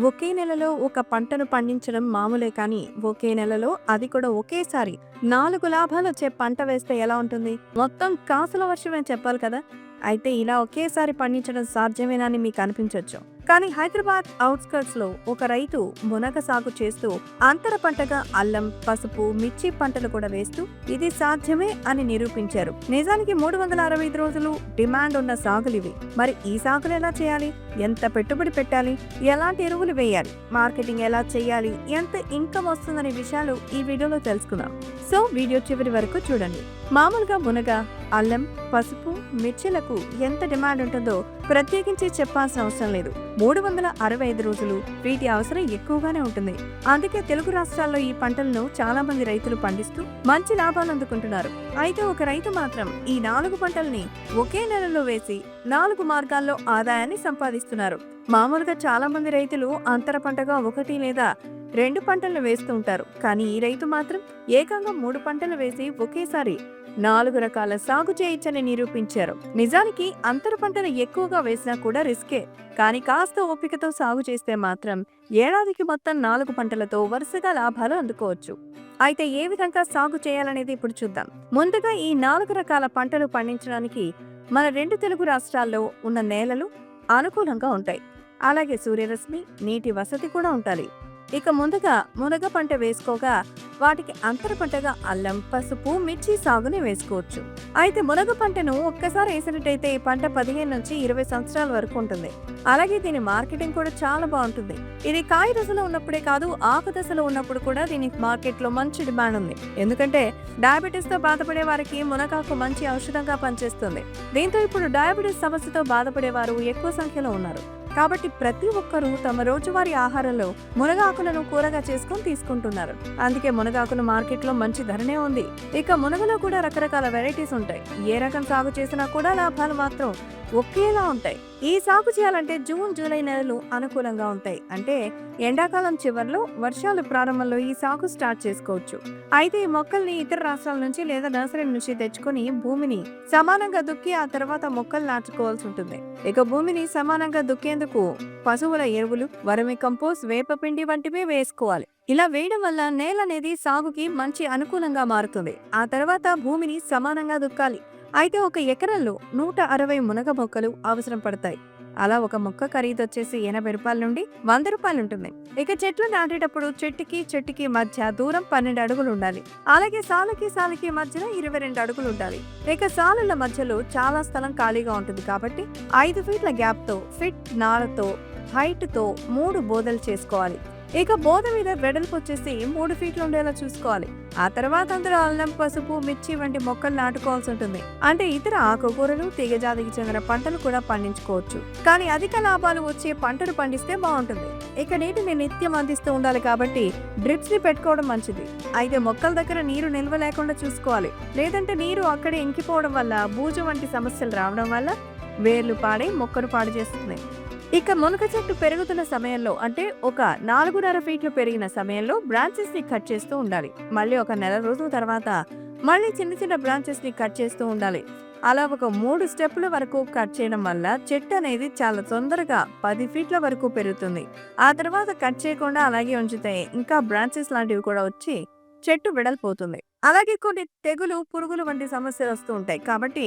ఒకే నెలలో ఒక పంటను పండించడం మామూలే కానీ ఒకే నెలలో అది కూడా ఒకేసారి. నాలుగు లాభాలు వచ్చే పంట వేస్తే ఎలా ఉంటుంది? మొత్తం కాసుల వర్షమే చెప్పాలి కదా? అయితే ఇలా ఒకేసారి పండించడం సాధ్యమేనా అని మీకు అనిపించవచ్చు కానీ హైదరాబాద్ అవుట్స్కర్ట్స్లో ఒక రైతు మునగ సాగు చేస్తూ అంతర పంటగా అల్లం పసుపు మిర్చి పంటలు కూడా వేస్తూ ఇది సాధ్యమే అని నిరూపించారు. నిజానికి మూడు వందల అరవై ఐదు రోజులు డిమాండ్ ఉన్న సాగులు ఇవి. మరి ఈ సాగులు ఎలా చేయాలి? ఎంత పెట్టుబడి పెట్టాలి? ఎలాంటి ఎరువులు వేయాలి? మార్కెటింగ్ ఎలా చేయాలి? ఎంత ఇన్కమ్ వస్తుందనే విషయాలు ఈ వీడియోలో తెలుసుకుందాం. సో వీడియో చివరి వరకు చూడండి. మామూలుగా మునగ అల్లం పసుపు మిర్చిలకు ఎంత డిమాండ్ ఉంటుందో ప్రత్యేకించి చెప్పాల్సిన అవసరం లేదు. మూడు వందల అరవై ఐదు రోజులు వీటి అవసరం ఎక్కువగానే ఉంటుంది. అందుకే తెలుగు రాష్ట్రాల్లో ఈ పంటలను చాలా మంది రైతులు పండిస్తూ మంచి లాభాలు అందుకుంటున్నారు. అయితే ఒక రైతు మాత్రం ఈ నాలుగు పంటల్ని ఒకే నెలలో వేసి నాలుగు మార్గాల్లో ఆదాయాన్ని సంపాదిస్తున్నారు. మామూలుగా చాలా మంది రైతులు అంతర పంటగా ఒకటి లేదా రెండు పంటలు వేస్తూ ఉంటారు. కానీ ఈ రైతు మాత్రం ఏకంగా మూడు పంటలు వేసి ఒకేసారి నాలుగు రకాల సాగు చేయొచ్చని నిరూపించారు. నిజానికి అంతర పంటను ఎక్కువగా వేసినా కూడా రిస్కే. కానీ కాస్త ఓపికతో సాగు చేస్తే మాత్రం ఏడాదికి మొత్తం నాలుగు పంటలతో వరుసగా లాభాలు అందుకోవచ్చు. అయితే ఏ విధంగా సాగు చేయాలనేది ఇప్పుడు చూద్దాం. ముందుగా ఈ నాలుగు రకాల పంటలు పండించడానికి మన రెండు తెలుగు రాష్ట్రాల్లో ఉన్న నేలలు అనుకూలంగా ఉంటాయి. అలాగే సూర్యరశ్మి నీటి వసతి కూడా ఉండాలి. ఇక ముందుగా మునగ పంట వేసుకోగా వాటికి అంతర పంటగా అల్లం పసుపు మిర్చి సాగుని వేసుకోవచ్చు. అయితే మునగ పంటను ఒక్కసారి వేసినట్టయితే ఈ పంట పదిహేను నుంచి ఇరవై సంవత్సరాల వరకు ఉంటుంది. అలాగే దీని మార్కెటింగ్ కూడా చాలా బాగుంటుంది. ఇది కాయ దశలో ఉన్నప్పుడే కాదు ఆకు దశలో ఉన్నప్పుడు కూడా దీనికి మార్కెట్లో మంచి డిమాండ్ ఉంది. ఎందుకంటే డయాబెటీస్తో బాధపడే వారికి మునగాకు మంచి ఔషధంగా పనిచేస్తుంది. దీంతో ఇప్పుడు డయాబెటీస్ సమస్యతో బాధపడేవారు ఎక్కువ సంఖ్యలో ఉన్నారు. కాబట్టి ప్రతి ఒక్కరూ తమ రోజువారీ ఆహారంలో మునగాకులను కూరగా చేసుకొని తీసుకుంటున్నారు. అందుకే మునగాకులు మార్కెట్లో మంచి ధరనే ఉంది. ఇక మునగలో కూడా రకరకాల వెరైటీస్ ఉంటాయి. ఏ రకం సాగు చేసినా కూడా లాభాలు మాత్రం ఒకేలా ఉంటాయి. ఈ సాగు చేయాలంటే జూన్ జూలై నెలలు అనుకూలంగా ఉంటాయి. అంటే ఎండాకాలం చివరిలో వర్షాలు ప్రారంభంలో ఈ సాగు స్టార్ట్ చేసుకోవచ్చు. అయితే ఈ మొక్కల్ని ఇతర రాష్ట్రాల నుంచి లేదా నర్సరీ నుంచి తెచ్చుకొని భూమిని సమానంగా దుక్కి ఆ తర్వాత మొక్కలు నాటుకోవాల్సి ఉంటుంది. ఇక భూమిని సమానంగా దుక్కేందుకు పశువుల ఎరువులు వరమి కంపోస్ట్ వేపపిండి వంటివి వేసుకోవాలి. ఇలా వేయడం వల్ల నేల అనేది సాగుకి మంచి అనుకూలంగా మారుతుంది. ఆ తర్వాత భూమిని సమానంగా దుక్కాలి. అయితే ఒక ఎకరంలో నూట అరవై మునగ మొక్కలు అవసరం పడతాయి. అలా ఒక మొక్క ఖరీదు వచ్చేసి ఎనభై రూపాయల నుండి వంద రూపాయలు ఉంటుంది. ఇక చెట్లు నాటేటప్పుడు చెట్టుకి చెట్టుకి మధ్య దూరం పన్నెండు అడుగులు ఉండాలి. అలాగే సాలకి సాలకి మధ్యన ఇరవై రెండు అడుగులు ఉండాలి. ఇక సాలుల మధ్యలో చాలా స్థలం ఖాళీగా ఉంటుంది కాబట్టి ఐదు ఫీట్ల గ్యాప్తో ఫిట్ నారతో హైట్తో మూడు బోదలు చేసుకోవాలి. ఇక బోధ మీద వెడల్పు వచ్చేసి మూడు ఫీట్లు ఉండేలా చూసుకోవాలి. ఆ తర్వాత అందులో అల్లం పసుపు మిర్చి వంటి మొక్కలు నాటుకోవాల్సి ఉంటుంది. అంటే ఇతర ఆకుకూరలు తీగజాతికి చెందిన పంటలు కూడా పండించుకోవచ్చు. కానీ అధిక లాభాలు వచ్చే పంటను పండిస్తే బాగుంటుంది. ఇక నీటిని నిత్యం అందిస్తూ ఉండాలి కాబట్టి డ్రిప్స్ని పెట్టుకోవడం మంచిది. అయితే మొక్కల దగ్గర నీరు నిల్వ లేకుండా చూసుకోవాలి. లేదంటే నీరు అక్కడే ఇంకిపోవడం వల్ల బూజు వంటి సమస్యలు రావడం వల్ల వేర్లు పాడై మొక్కను పాడు చేస్తుంది. ఇక మునగ చెట్టు పెరుగుతున్న సమయంలో అంటే ఒక నాలుగున్నర ఫీట్లు పెరిగిన సమయంలో బ్రాంచెస్ని కట్ చేస్తూ ఉండాలి. మళ్ళీ ఒక నెల రోజుల తర్వాత మళ్ళీ చిన్న చిన్న బ్రాంచెస్ని కట్ చేస్తూ ఉండాలి. అలా ఒక మూడు స్టెప్ల వరకు కట్ చేయడం వల్ల చెట్టు అనేది చాలా తొందరగా పది ఫీట్ల వరకు పెరుగుతుంది. ఆ తర్వాత కట్ చేయకుండా అలాగే ఉంచితే ఇంకా బ్రాంచెస్ లాంటివి కూడా వచ్చి చెట్టు వెడల్పోతుంది. అలాగే కొన్ని తెగులు పురుగులు వంటి సమస్యలు వస్తూ ఉంటాయి. కాబట్టి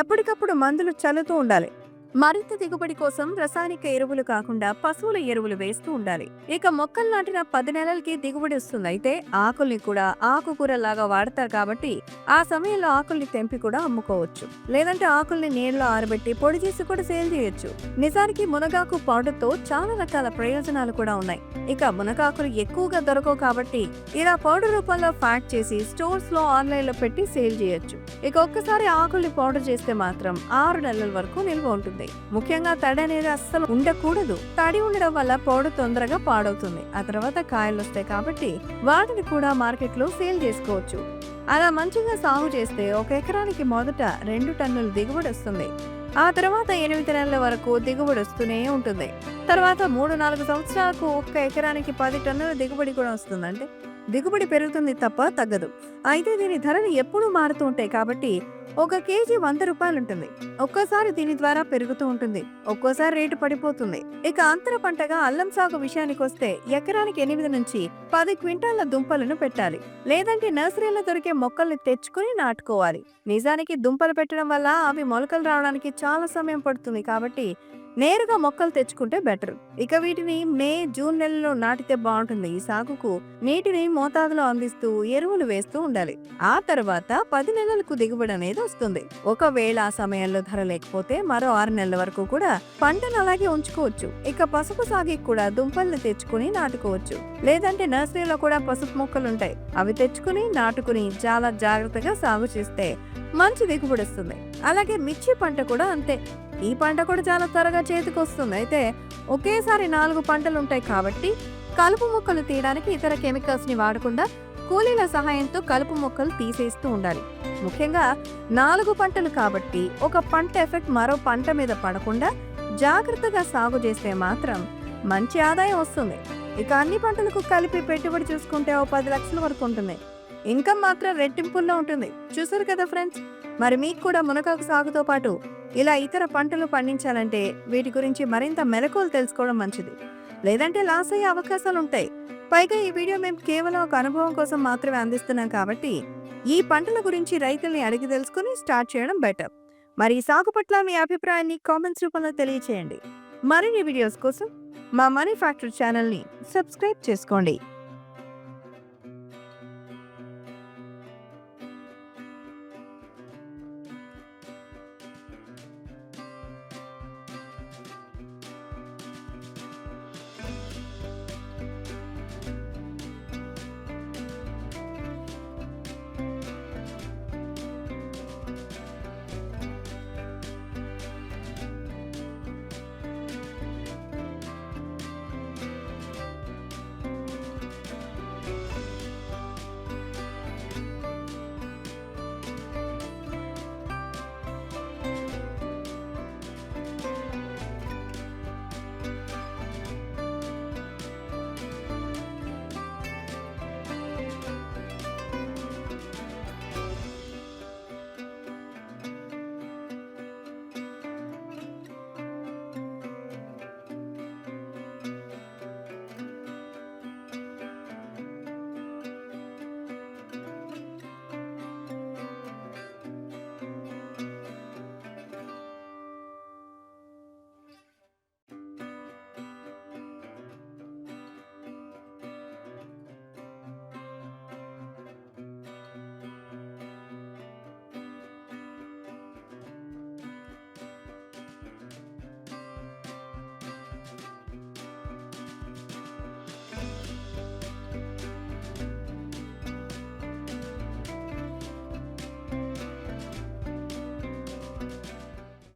ఎప్పటికప్పుడు మందులు చల్లుతూ ఉండాలి. మరింత దిగుబడి కోసం రసాయనిక ఎరువులు కాకుండా పశువుల ఎరువులు వేస్తూ ఉండాలి. ఇక మొక్కలు నాటిన పది నెలలకి దిగుబడి వస్తుంది. అయితే ఆకుల్ని కూడా ఆకుకూరలాగా వాడతారు కాబట్టి ఆ సమయంలో ఆకుల్ని తెంపి కూడా అమ్ముకోవచ్చు. లేదంటే ఆకుల్ని నీళ్ళలో ఆరబెట్టి పొడి చేసి కూడా సేల్ చేయొచ్చు. నిజానికి మునగాకు పౌడర్తో చాలా రకాల ప్రయోజనాలు కూడా ఉన్నాయి. ఇక మునగాకులు ఎక్కువగా దొరకవు కాబట్టి ఇలా పౌడర్ రూపంలో ప్యాక్ చేసి స్టోర్స్లో ఆన్లైన్లో పెట్టి సేల్ చేయొచ్చు. ఇక ఒక్కసారి ఆకుల్ని పౌడర్ చేస్తే మాత్రం ఆరు నెలల వరకు నిల్వ ఉంటుంది. ముఖ్యంగా తడి అనేది అస్సలు ఉండకూడదు. తడి ఉండడం వల్ల పౌడర్ తొందరగా పాడవుతుంది. ఆ తర్వాత కాయలు వస్తాయి కాబట్టి వాటిని కూడా మార్కెట్లో సేల్ చేసుకోవచ్చు. అలా మంచిగా సాగు చేస్తే ఒక ఎకరానికి మొదట రెండు టన్నుల దిగుబడి వస్తుంది. ఆ తర్వాత ఎనిమిది నెలల వరకు దిగుబడి వస్తూనే ఉంటుంది. తర్వాత మూడు నాలుగు సంవత్సరాలకు ఒక్క ఎకరానికి పది టన్నుల దిగుబడి కూడా వస్తుందంటే దిగుబడి పెరుగుతుంది తప్ప తగ్గదు. అయితే దీని ధరలు ఎప్పుడూ మారుతూ ఉంటాయి కాబట్టి ఒక కేజీ వంద రూపాయలు ఉంటుంది ఒక్కోసారి దీని ద్వారా పెరుగుతూ ఉంటుంది. ఒక్కోసారి రేటు పడిపోతుంది. ఇక అంతర పంటగా అల్లం సాగు విషయానికి వస్తే ఎకరానికి ఎనిమిది నుంచి పది క్వింటాల దుంపలను పెట్టాలి. లేదంటే నర్సరీలో దొరికే మొక్కల్ని తెచ్చుకుని నాటుకోవాలి. నిజానికి దుంపలు పెట్టడం వల్ల అవి మొలకలు రావడానికి చాలా సమయం పడుతుంది కాబట్టి నేరుగా మొక్కలు తెచ్చుకుంటే బెటర్. ఇక వీటిని మే జూన్ నెలలో నాటితే బాగుంటుంది. ఈ సాగుకు నీటిని మోతాదులో అందిస్తూ ఎరువులు వేస్తూ ఉండాలి. ఆ తర్వాత పది నెలలకు దిగుబడి అనేది వస్తుంది. ఒకవేళ ఆ సమయంలో ధర లేకపోతే మరో ఆరు నెలల వరకు కూడా పంటను అలాగే ఉంచుకోవచ్చు. ఇక పసుపు సాగుకి కూడా దుంపల్ని తెచ్చుకుని నాటుకోవచ్చు. లేదంటే నర్సరీలో కూడా పసుపు మొక్కలు ఉంటాయి అవి తెచ్చుకుని నాటుకుని చాలా జాగ్రత్తగా సాగు చేస్తే మంచి దిగుబడి వస్తుంది. అలాగే మిర్చి పంట కూడా అంతే. ఈ పంట కూడా చాలా త్వరగా చేతికొస్తుంది. అయితే ఒకేసారి నాలుగు పంటలు ఉంటాయి కాబట్టి కలుపు మొక్కలు తీయడానికి ఇతర కెమికల్స్ని వాడకుండా కూలీల సహాయంతో కలుపు మొక్కలు తీసేస్తూ ఉండాలి. ముఖ్యంగా నాలుగు పంటలు కాబట్టి ఒక పంట ఎఫెక్ట్ మరో పంట మీద పడకుండా జాగ్రత్తగా సాగు చేస్తే మాత్రం మంచి ఆదాయం వస్తుంది. ఇక అన్ని పంటలకు కలిపి పెట్టుబడి చూసుకుంటే ఓ పది లక్షల వరకు ఉంటుంది. ఇన్కమ్ మాత్రం రెట్టింపుల్లో ఉంటుంది. చూసారు కదా ఫ్రెండ్స్? మరి మీకు కూడా మునగాకు సాగుతో పాటు ఇలా ఇతర పంటలు పండించాలంటే వీటి గురించి మరింత మెలకువలు తెలుసుకోవడం మంచిది. లేదంటే లాస్ అయ్యే అవకాశాలు ఉంటాయి. పైగా ఈ వీడియో మేము కేవలం ఒక అనుభవం కోసం మాత్రమే అందిస్తున్నాం కాబట్టి ఈ పంటల గురించి రైతుల్ని అడిగి తెలుసుకుని స్టార్ట్ చేయడం బెటర్. మరి ఈ సాగు పట్ల మీ అభిప్రాయాన్ని కామెంట్స్ రూపంలో తెలియచేయండి. మరిన్ని వీడియోస్ కోసం మా మనీ ఫ్యాక్టరీ ఛానల్ని సబ్స్క్రైబ్ చేసుకోండి.